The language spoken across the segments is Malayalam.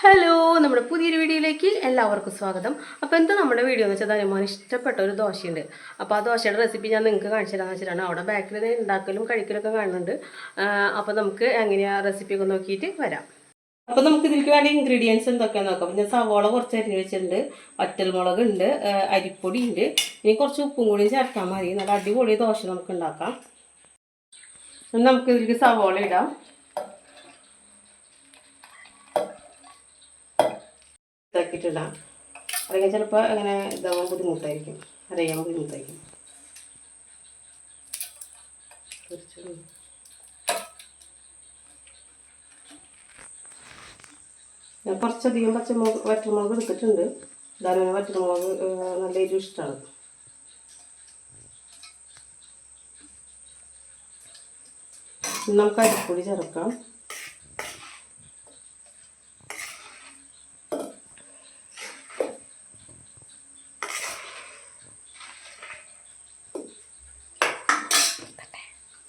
ഹലോ നമ്മുടെ പുതിയൊരു വീഡിയോയിലേക്ക് എല്ലാവർക്കും സ്വാഗതം. അപ്പോൾ എന്താ നമ്മുടെ വീഡിയോ എന്ന് വെച്ചാൽ ധനുമാൻ ഇഷ്ടപ്പെട്ട ഒരു ദോശയുണ്ട്. അപ്പോൾ ആ ദോശയുടെ റെസിപ്പി ഞാൻ നിങ്ങൾക്ക് കാണിച്ചു തരാമെന്ന് വെച്ചിട്ടാണ് അവിടെ ബാക്കിൽ ഉണ്ടാക്കലും കഴിക്കലൊക്കെ കാണുന്നുണ്ട്. അപ്പോൾ നമുക്ക് എങ്ങനെയാണ് റെസിപ്പി ഒക്കെ നോക്കിയിട്ട് വരാം. അപ്പോൾ നമുക്ക് ഇതിലേക്ക് വേണ്ട ഇൻഗ്രീഡിയൻസ് എന്തൊക്കെയാണെന്ന് നോക്കാം. ഞാൻ സവോള കുറച്ച് അരിഞ്ഞ് വെച്ചിട്ടുണ്ട്. വറ്റൽമുളക് ഉണ്ട് അരിപ്പൊടി ഉണ്ട്. ഇനി കുറച്ച് ഉപ്പും കൂടി ചേർക്കാൻ മതി. നല്ല അടിപൊളി ദോശ നമുക്ക് ഉണ്ടാക്കാം. നമുക്ക് ഇതിലേക്ക് സവോള ഇടാം. ഇതാക്കിയിട്ടിടാം അല്ലെങ്കിൽ ചിലപ്പോൾ അങ്ങനെ ഇതാവാൻ ബുദ്ധിമുട്ടായിരിക്കും. അറിയാൻ ബുദ്ധിമുട്ടായിരിക്കും. ഞാൻ കുറച്ചധികം പച്ചമുളക് വറ്റൽമുളക് എടുത്തിട്ടുണ്ട്. ധാരാളം വറ്റൽമുളക് ഏഹ്, നല്ല എരിവ് ഇഷ്ടമാണ് നമുക്ക് അരിപ്പൊടി ചേർക്കാം.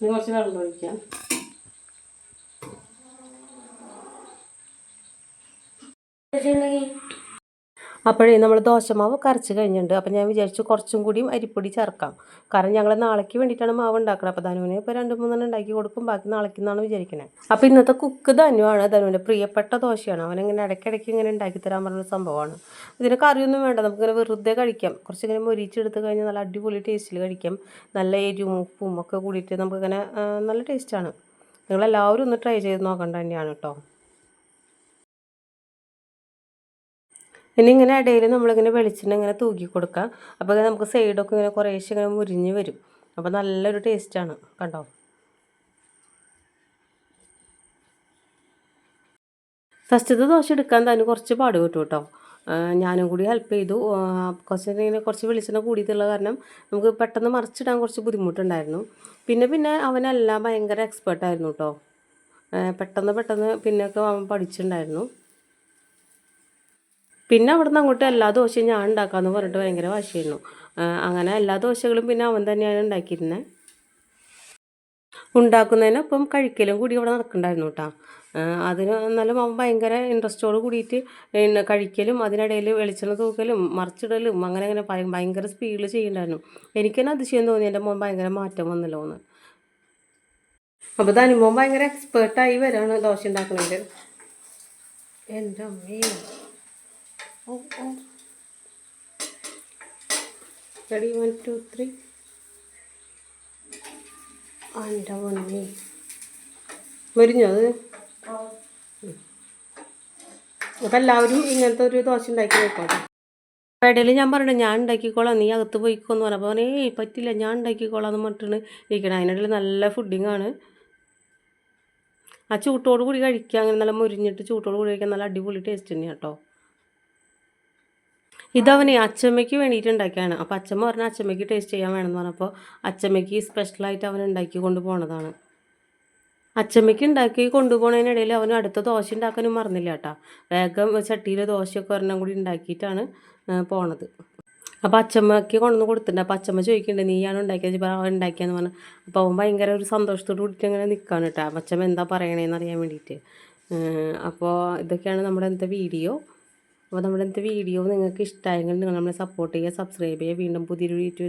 ഇനി കുറച്ച് വെള്ളം ഒഴിക്കാം. അപ്പോഴേ നമ്മൾ ദോശമാവ് കരച്ച് കഴിഞ്ഞിട്ടുണ്ട്. അപ്പോൾ ഞാൻ വിചാരിച്ചു കുറച്ചും കൂടിയും അരിപ്പൊടി ചേർക്കാം. കാരണം ഞങ്ങൾ നാളേക്ക് വേണ്ടിയിട്ടാണ് മാവ് ഉണ്ടാക്കുന്നത് അപ്പോൾ ധനുവിനെ ഇപ്പോൾ രണ്ട് മൂന്നെണ്ണം ഉണ്ടാക്കി കൊടുക്കും. ബാക്കി നാളേക്ക് എന്നാണ് വിചാരിക്കുന്നത് അപ്പോൾ ഇന്നത്തെ കുക്ക് ധനുവാണ്. ധനുവിന്റെ പ്രിയപ്പെട്ട ദോശയാണ്. അവനിങ്ങനെ ഇടയ്ക്കിടയ്ക്ക് ഇങ്ങനെ ഉണ്ടാക്കി തരാൻ പറഞ്ഞ സംഭവമാണ്. ഇതിന് കറിയൊന്നും വേണ്ട. നമുക്കിങ്ങനെ വെറുതെ കഴിക്കാം. കുറച്ചിങ്ങനെ മൊരിച്ചെടുത്ത് കഴിഞ്ഞാൽ നല്ല അടിപൊളി ടേസ്റ്റിൽ കഴിക്കാം. നല്ല എരിവും ഉപ്പും ഒക്കെ കൂടിയിട്ട് നമുക്കിങ്ങനെ നല്ല ടേസ്റ്റാണ്. നിങ്ങളെല്ലാവരും ഒന്ന് ട്രൈ ചെയ്ത് നോക്കേണ്ട തന്നെയാണ് കേട്ടോ. ഇനി ഇങ്ങനെ ഇടയിൽ നമ്മളിങ്ങനെ വെളിച്ചെണ്ണ ഇങ്ങനെ തൂക്കി കൊടുക്കുക. അപ്പോൾ നമുക്ക് സൈഡൊക്കെ ഇങ്ങനെ കുറേശ്ശെ ഇങ്ങനെ മുരിഞ്ഞ് വരും. അപ്പോൾ നല്ലൊരു ടേസ്റ്റാണ് കണ്ടോ? ഫസ്റ്റത്തെ ദോശ എടുക്കാൻ തന്നെ കുറച്ച് പാട് കിട്ടും. കേട്ടോ ഞാനും കൂടി ഹെൽപ്പ് ചെയ്തു. കുറച്ച് ഇങ്ങനെ കുറച്ച് വെളിച്ചെണ്ണ കൂടിയിട്ടുള്ള കാരണം നമുക്ക് പെട്ടെന്ന് മറിച്ചിടാൻ കുറച്ച് ബുദ്ധിമുട്ടുണ്ടായിരുന്നു. പിന്നെ പിന്നെ അവനെല്ലാം ഭയങ്കര എക്സ്പേർട്ടായിരുന്നു കേട്ടോ. പെട്ടെന്ന് പെട്ടെന്ന് പിന്നെയൊക്കെ അവൻ പഠിച്ചിട്ടുണ്ടായിരുന്നു. പിന്നെ അവിടെ നിന്ന് അങ്ങോട്ട് എല്ലാ ദോശയും ഞാൻ ഉണ്ടാക്കാമെന്ന് പറഞ്ഞിട്ട് ഭയങ്കര വാശിയായിരുന്നു. അങ്ങനെ എല്ലാ ദോശകളും പിന്നെ അവൻ തന്നെയാണ് ഉണ്ടാക്കിയിരുന്നത് ഉണ്ടാക്കുന്നതിനൊപ്പം കഴിക്കലും കൂടി ഇവിടെ നടക്കണ്ടായിരുന്നു കേട്ടോ അതിന് എന്നാലും അവൻ ഭയങ്കര ഇൻട്രസ്റ്റോട് കൂടിയിട്ട് കഴിക്കലും അതിനിടയിൽ വെളിച്ചെണ്ണ തൂക്കലും മറിച്ചിടലും അങ്ങനെ അങ്ങനെ ഭയ- ഭയങ്കര സ്പീഡിൽ ചെയ്യുന്നുണ്ടായിരുന്നു എനിക്ക് തന്നെ അതിശയം തോന്നി എന്റെ മോൻ ഭയങ്കര മാറ്റം വന്നല്ലോ എന്ന്. അപ്പോൾ മോൻ ഭയങ്കര എക്സ്പേർട്ടായി വരാണ് ദോശ ഉണ്ടാക്കണതിൽ എന്റെ അമ്മേ. റെഡി വൺ ടു ത്രീ എന്റെ പൊന്നി. മുരിഞ്ഞോ അത്? അപ്പം എല്ലാവരും ഇങ്ങനത്തെ ഒരു ദോശ ഉണ്ടാക്കി നോക്കാം ഇടയിൽ ഞാൻ പറഞ്ഞു ഞാൻ ഉണ്ടാക്കിക്കോളാം നീ അകത്ത് പോയിക്കോന്ന് പറഞ്ഞപ്പോൾ അവനേ ഏയ് പറ്റില്ല ഞാൻ ഉണ്ടാക്കിക്കോളാം എന്ന് പറഞ്ഞിട്ടാണ് ഇരിക്കണം. അതിനിടയിൽ നല്ല ഫുഡിങ് ആണ് ആ ചൂട്ടോട് കൂടി കഴിക്കുക അങ്ങനെ നല്ല മുരിഞ്ഞിട്ട് ചൂട്ടോട് കൂടി കഴിക്കാൻ നല്ല അടിപൊളി ടേസ്റ്റ് തന്നെയാണ് കേട്ടോ ഇതവനെ അച്ചമ്മയ്ക്ക് വേണ്ടിയിട്ട് ഉണ്ടാക്കിയാണ് അപ്പോൾ അച്ചമ്മ പറഞ്ഞ അച്ചമ്മയ്ക്ക് ടേസ്റ്റ് ചെയ്യാൻ വേണമെന്ന് പറഞ്ഞപ്പോൾ അച്ചമ്മയ്ക്ക് സ്പെഷ്യലായിട്ട് അവൻ ഉണ്ടാക്കി കൊണ്ടുപോകണതാണ് അച്ചമ്മയ്ക്ക് ഉണ്ടാക്കി കൊണ്ടുപോകുന്നതിനിടയിൽ അവൻ അടുത്ത ദോശ ഉണ്ടാക്കാനും മറന്നില്ല കേട്ടോ. വേഗം ചട്ടിയിൽ ദോശയൊക്കെ ഒരെണ്ണം കൂടി ഉണ്ടാക്കിയിട്ടാണ് പോണത്. അപ്പോൾ അച്ചമ്മയ്ക്ക് കൊണ്ടുവന്ന് കൊടുത്തിട്ടുണ്ട്. അപ്പോൾ അച്ചമ്മ ചോദിക്കുന്നുണ്ട് നീയാണ് ഉണ്ടാക്കിയത്? അവൻ ഉണ്ടാക്കിയെന്ന് പറഞ്ഞു. അപ്പോൾ അവൻ ഭയങ്കര ഒരു സന്തോഷത്തോട് കൂടിയിട്ട് അങ്ങനെ നിൽക്കുകയാണ് കേട്ടോ. അച്ചമ്മ എന്താ പറയണേന്ന് അറിയാൻ വേണ്ടിയിട്ട്. അപ്പോൾ ഇതൊക്കെയാണ് നമ്മുടെ ഇന്നത്തെ വീഡിയോ അപ്പോൾ നമ്മുടെ ഇന്നത്തെ വീഡിയോ നിങ്ങൾക്ക് ഇഷ്ടമായെങ്കിൽ നിങ്ങൾ നമ്മളെ സപ്പോർട്ട് ചെയ്യുക സബ്സ്ക്രൈബ് ചെയ്യുക. വീണ്ടും പുതിയൊരു വീഡിയോ